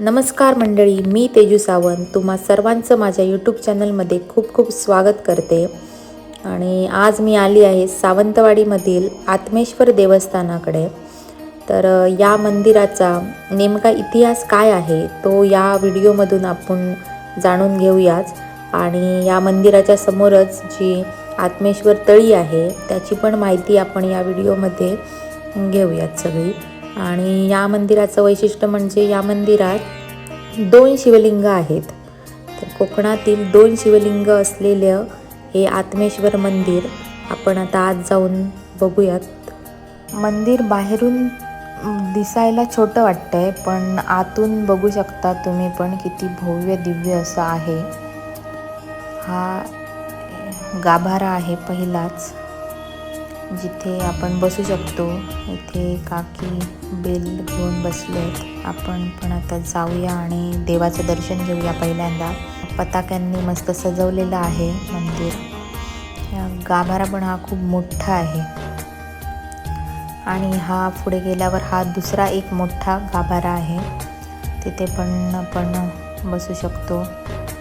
नमस्कार मंडळी मी तेजू सावंत. तुम्हा सर्वांचं माझ्या यूट्यूब चॅनलमध्ये खूप खूप स्वागत करते. आणि आज मी आली आहे सावंतवाडीमधील आत्मेश्वर देवस्थानाकडे. तर या मंदिराचा नेमका इतिहास काय आहे तो या व्हिडिओमधून आपण जाणून घेऊयाच आणि या मंदिराच्या समोरच जी आत्मेश्वर तळी आहे त्याची पण माहिती आपण या व्हिडिओमध्ये घेऊयात सगळी. आणि या मंदिराचं वैशिष्ट्य म्हणजे या मंदिरात दोन शिवलिंग आहेत. तर कोकणातील दोन शिवलिंग असलेलं हे आत्मेश्वर मंदिर आपण आता आज जाऊन बघूयात. मंदिर बाहेरून दिसायला छोटं वाटतं आहे पण आतून बघू शकता तुम्ही पण किती भव्य दिव्य असं आहे. हा गाभारा आहे पहिलाच. जिथे आपण बसू शकतो इथे काकी बेल घेऊन बसलेत. आपण पण आता जाऊया आणि देवाचं दर्शन घेऊया पहिल्यांदा. पताक्यांनी मस्त सजवलेलं आहे मंदिर. गाभारा पण हा खूप मोठा आहे. आणि हा पुढे गेल्यावर हा दुसरा एक मोठा गाभारा आहे. तिथे पण आपण बसू शकतो.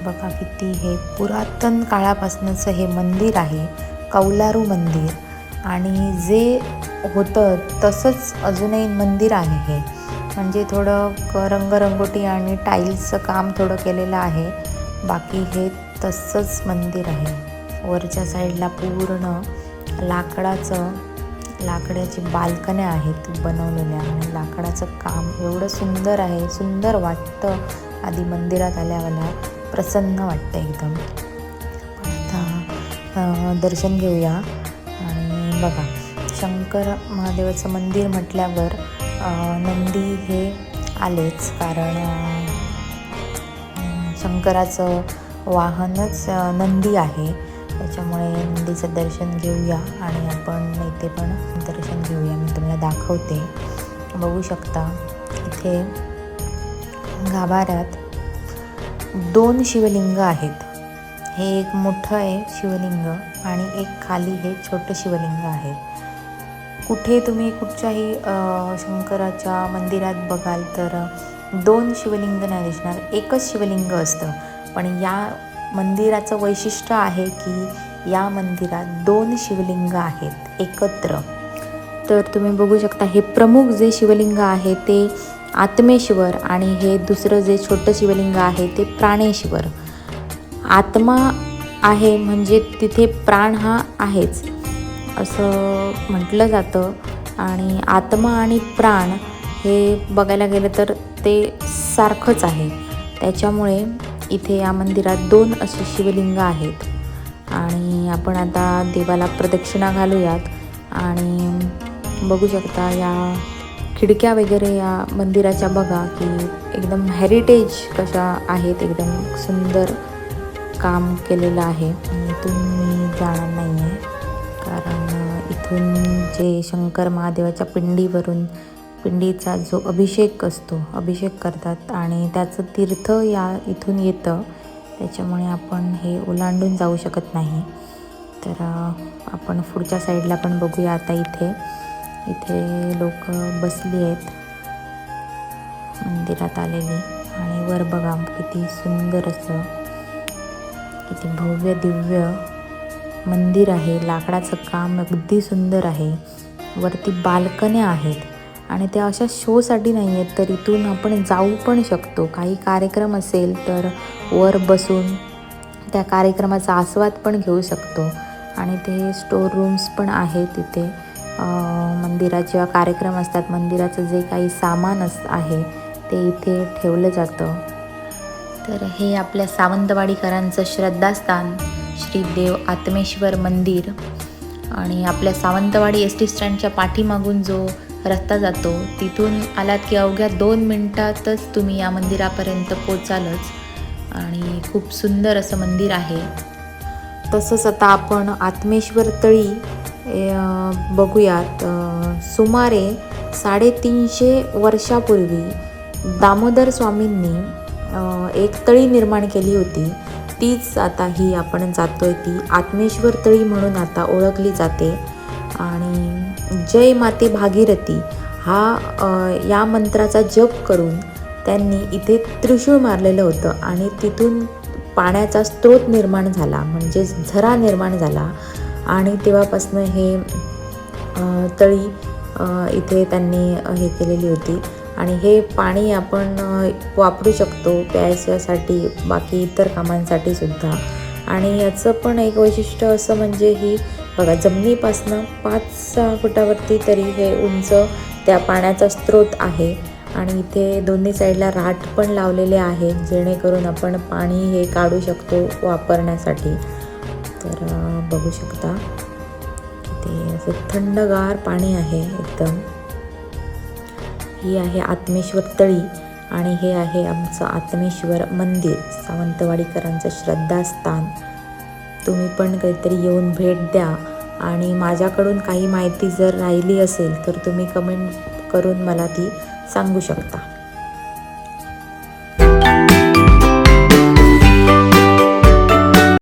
बघा किती हे पुरातन काळापासूनचं हे मंदिर आहे. कौलारू मंदिर. आणि जे होतं तसंच अजूनही मंदिर आहे हे. म्हणजे थोडं क- रंगरंगोटी आणि टाईल्सचं काम थोडं केलेलं आहे. बाकी हे तसंच मंदिर आहे. वरच्या साईडला पूर्ण लाकडाचं लाकडाची बाल्कन्या आहेत बनवलेल्या आणि लाकडाचं काम एवढं सुंदर आहे सुंदर वाटतं. आधी मंदिरात आल्यावाला प्रसन्न वाटतं एकदम. आता दर्शन घेऊया. बघा शंकर महादेवाचं मंदिर म्हटल्यावर नंदी हे आलेच. कारण शंकराचं वाहनच नंदी आहे. त्याच्यामुळे नंदीचं दर्शन घेऊया आणि आपण इथे पण दर्शन घेऊया. मी तुम्हाला दाखवते. बघू शकता इथे गाभाऱ्यात दोन शिवलिंग आहेत. हे एक मोठं आहे शिवलिंग आणि एक खाली हे छोटं शिवलिंग आहे. कुठे तुम्ही कुठच्याही शंकराच्या मंदिरात बघाल तर दोन शिवलिंग नाही दिसणार एकच शिवलिंग असतं. पण या मंदिराचं वैशिष्ट्य आहे की या मंदिरात दोन शिवलिंग आहेत एकत्र. तर तुम्ही बघू शकता हे प्रमुख जे शिवलिंग आहे ते आत्मेश्वर आणि हे दुसरं जे छोटं शिवलिंग आहे ते प्राणेश्वर. आत्मा आहे म्हणजे तिथे प्राण हा आहेच असं म्हटलं जातं. आणि आत्मा आणि प्राण हे बघायला गेलं तर ते सारखंच आहे. त्याच्यामुळे इथे या मंदिरात दोन असे शिवलिंग आहेत. आणि आपण आता देवाला प्रदक्षिणा घालूयात. आणि बघू शकता या खिडक्या वगैरे या मंदिराच्या बघा की एकदम हेरिटेज कशा आहेत एकदम सुंदर काम केलेलं आहे. इथून मी जाणार नाही आहे कारण इथून जे शंकर महादेवाच्या पिंडीवरून पिंडीचा जो अभिषेक असतो अभिषेक करतात आणि त्याचं तीर्थ या इथून येतं. त्याच्यामुळे आपण हे ओलांडून जाऊ शकत नाही. तर आपण पुढच्या साईडला पण बघूया आता इथे. इथे लोक बसली आहेत. मंदिरात आलेली. आणि वर बघा किती सुंदर असं किती भव्य दिव्य मंदिर आहे. लाकडाचं काम अगदी सुंदर आहे. वरती बाल्कन्या आहेत आणि त्या अशा शोसाठी नाही आहेत तर इथून आपण जाऊ पण शकतो. काही कार्यक्रम असेल तर वर बसून त्या कार्यक्रमाचा आस्वाद पण घेऊ शकतो. आणि ते स्टोर रूम्स पण आहेत तिथे अं, मंदिरात जेव्हा कार्यक्रम असतात मंदिराचं जे काही सामान अस आहे ते इथे ठेवलं जातं. तर हे आपल्या सावंतवाडीकरांचं श्रद्धास्थान श्री देव आत्मेश्वर मंदिर. आणि आपल्या सावंतवाडी एस टी स्टँडच्या पाठीमागून जो रस्ता जातो तिथून आलात की अवघ्या दोन मिनटातच तुम्ही या मंदिरापर्यंत पोचालच. आणि खूप सुंदर असं मंदिर आहे. तसंच आता आपण आत्मेश्वर तळी बघूयात. सुमारे साडेतीनशे वर्षापूर्वी दामोदर स्वामींनी एक तळी निर्माण केली होती. तीच आता ही आपण जातोय ती आत्मेश्वर तळी म्हणून आता ओळखली जाते. आणि जय माते भागीरथी हा या मंत्राचा जप करून त्यांनी इथे त्रिशूळ मारलेलं होतं आणि तिथून पाण्याचा स्रोत निर्माण झाला म्हणजे झरा निर्माण झाला. आणि तेव्हापासनं हे तळी इथे त्यांनी हे केलेली होती. आणि हे पाणी आपण वापरू शकतो प्यायच्यासाठी बाकी इतर कामांसाठी सुद्धा. आणि याचं पण एक वैशिष्ट्य असं म्हणजे ही बघा जमिनीपासनं पाच सहा फुटावरती तरी हे उंच त्या पाण्याचा स्रोत आहे. आणि इथे दोन्ही साईडला राट पण लावलेले आहेत जेणेकरून आपण पाणी हे काढू शकतो वापरण्यासाठी. तर बघू शकता ते असं थंडगार पाणी आहे एकदम. ही आहे आत्मेश्वर तळी आणि हे आहे आमचं आत्मेश्वर मंदिर सावंतवाडीकरांचं श्रद्धास्थान. तुम्ही पण काहीतरी येऊन भेट द्या. आणि माझ्याकडून काही माहिती जर राहिली असेल तर तुम्ही कमेंट करून मला ती सांगू शकता.